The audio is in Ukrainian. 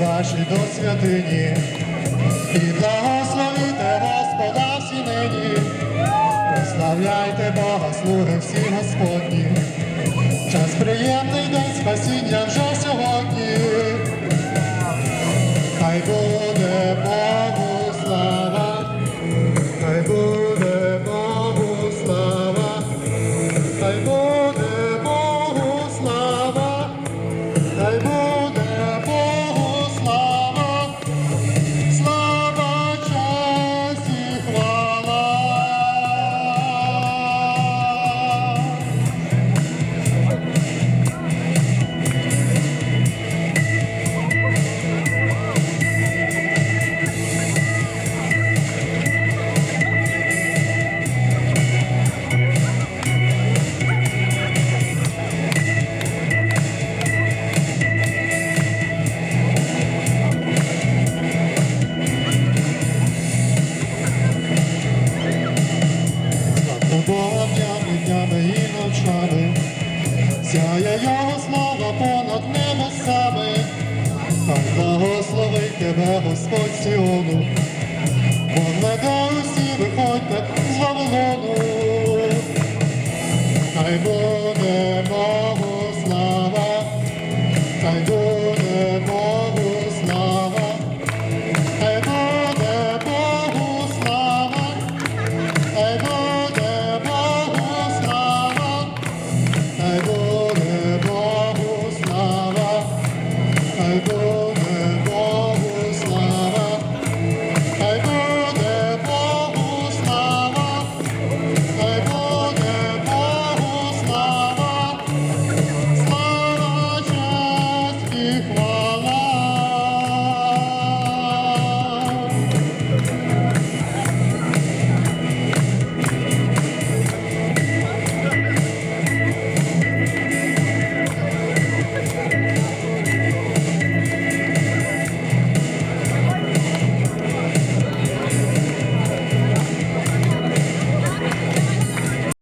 ваші до святині, і благословіте Господа всі нині, прославляйте Бога, слуги всі Господні. Час приємний день спасіння вже Сяє його слава понад небесами, хай благословить тебе Господь Сіону, бо веде усі виходьте з Вавилону, хай буде Богу слава, хай буде